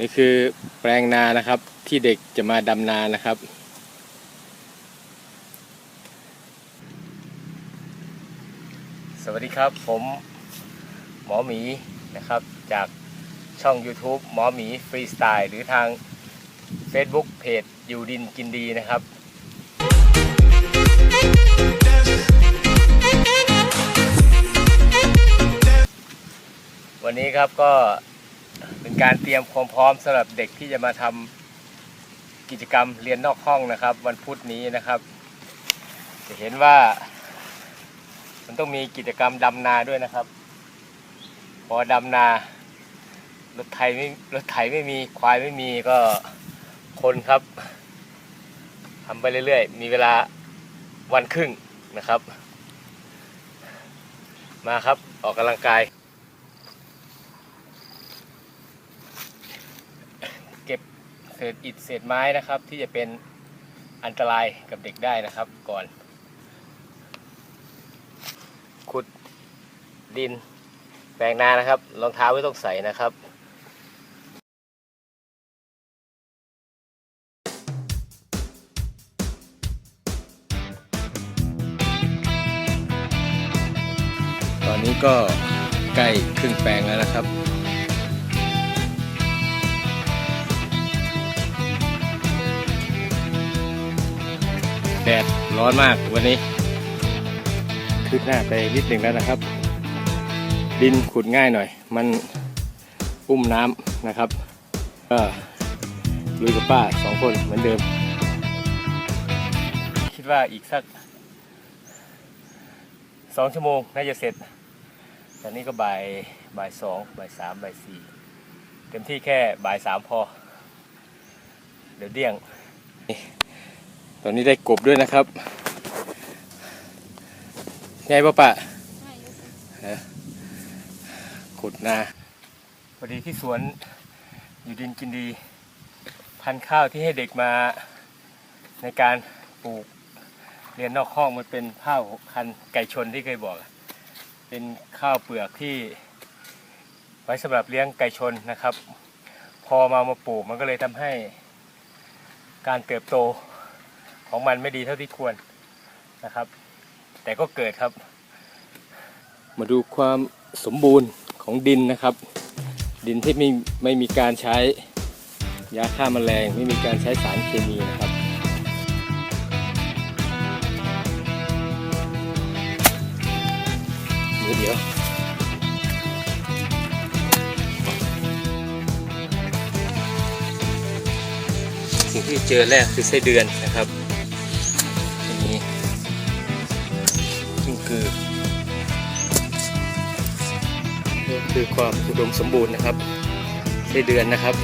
นี่คือแปลงนานะครับที่เด็กจะมาดำนานะครับ สวัสดีครับผมหมอหมีนะครับ จากช่อง YouTube หมอหมีฟรีสไตล์หรือทาง Facebook เพจอยู่ดินกินดีนะครับ วันนี้ครับก็ เป็นการเตรียมความพร้อมสำหรับเด็กที่จะมาทำกิจกรรมเรียนนอกห้องนะครับ วันพุธนี้นะครับ จะเห็นว่า มันต้องมีกิจกรรมดำนาด้วยนะครับ พอดำนารถไถไม่รถไถไม่มีควายไม่มีก็คนครับทำไปเรื่อยๆ มีเวลาวันครึ่งนะครับ มาครับออกกำลังกาย เก็บเศ ษอิฐเศษไม้นะครับ ที่จะเป็นอันตรายกับเด็กได้นะครับก่อน ขุดดินแปลงนานะครับรองเท้าไม่ต้องใส่นะครับตอนนี้ก็ใกล้ครึ่งแปลงแล้วนะครับ แดดร้อนมากวันนี้คืบหน้าไปนิดหนึ่งแล้วนะครับ ดินขุดง่ายหน่อย มันอุ้มน้ำนะครับก็ลุยกับป้าสองคนเหมือนเดิม คิดว่าอีกสักสองชั่วโมงน่าจะเสร็จ ตอนนี้ก็บ่ายบ่ายสองบ่ายสามบ่ายสี่เต็มที่แค่บ่ายสามพอ เดี๋ยวเดี่ยง ตอนนี้ได้กบด้วยนะครับไงป้าปะขุดนาพอดีที่สวนอยู่ดินกินดี พันธุ์ข้าวที่ให้เด็กมาในการปลูกเรียนนอกห้องมันเป็นข้าวพันธุ์ไก่ชนที่เคยบอกอะเป็นข้าวเปลือกที่ไว้สำหรับเลี้ยงไก่ชนนะครับ พอมามาปลูกมันก็เลยทำให้การเติบโต ของมันไม่ดีเท่าที่ควรนะครับ แต่ก็เกิดครับ มาดูความสมบูรณ์ของดินนะครับ ดินที่ไม่ไม่มีการใช้ยาฆ่าแมลงไม่มีการใช้สารเคมีนะครับเดี๋ยวสิ่งที่เจอแรกคือไส้เดือนนะครับ คือ นี่คือความอุดมสมบูรณ์นะครับไส้เดือนนะครับ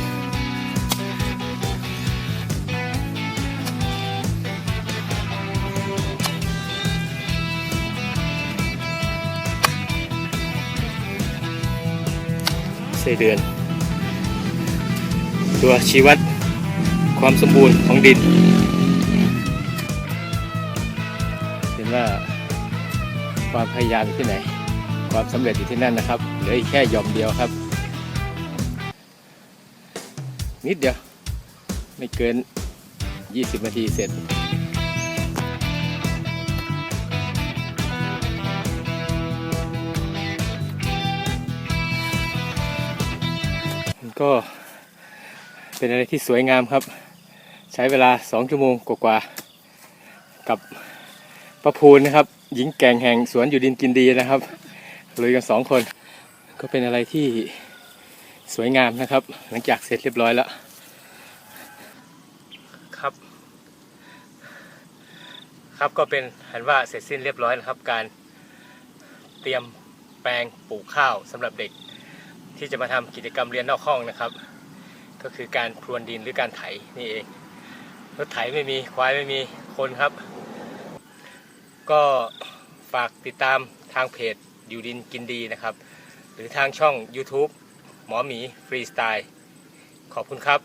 ไส้เดือน ตัวชี้วัดความสมบูรณ์ของดิน เห็นว่า ความพยายามอยู่ที่ไหน ความสำเร็จอยู่ที่นั่นนะครับ เหลืออีกแค่ย่อมเดียวครับ นิดเดียว ไม่เกิน 20 นาทีเสร็จก็เป็นอะไรที่สวยงามครับ ใช้เวลา 2 ชั่วโมงกว่าๆกับประพูนนะครับ หญิงแก่งแห่งสวนอยู่ดินกินดีนะครับลุยกันสองคน ก็เป็นอะไรที่สวยงามนะครับ หลังจากเสร็จเรียบร้อยแล้วครับ ครับก็เป็นหันว่าเสร็จสิ้นเรียบร้อยแล้วครับ การเตรียมแปลงปลูกข้าวสำหรับเด็ก ที่จะมาทำกิจกรรมเรียนนอกห้องนะครับ ก็คือการพรวนดินหรือการไถนี่เองรถไถไม่มีควายไม่มีคนครับ ก็ฝากติดตามทางเพจอยู่ดินกินดีนะครับ หรือทางช่อง YouTube หมอหมีฟรีสไตล์ ขอบคุณครับ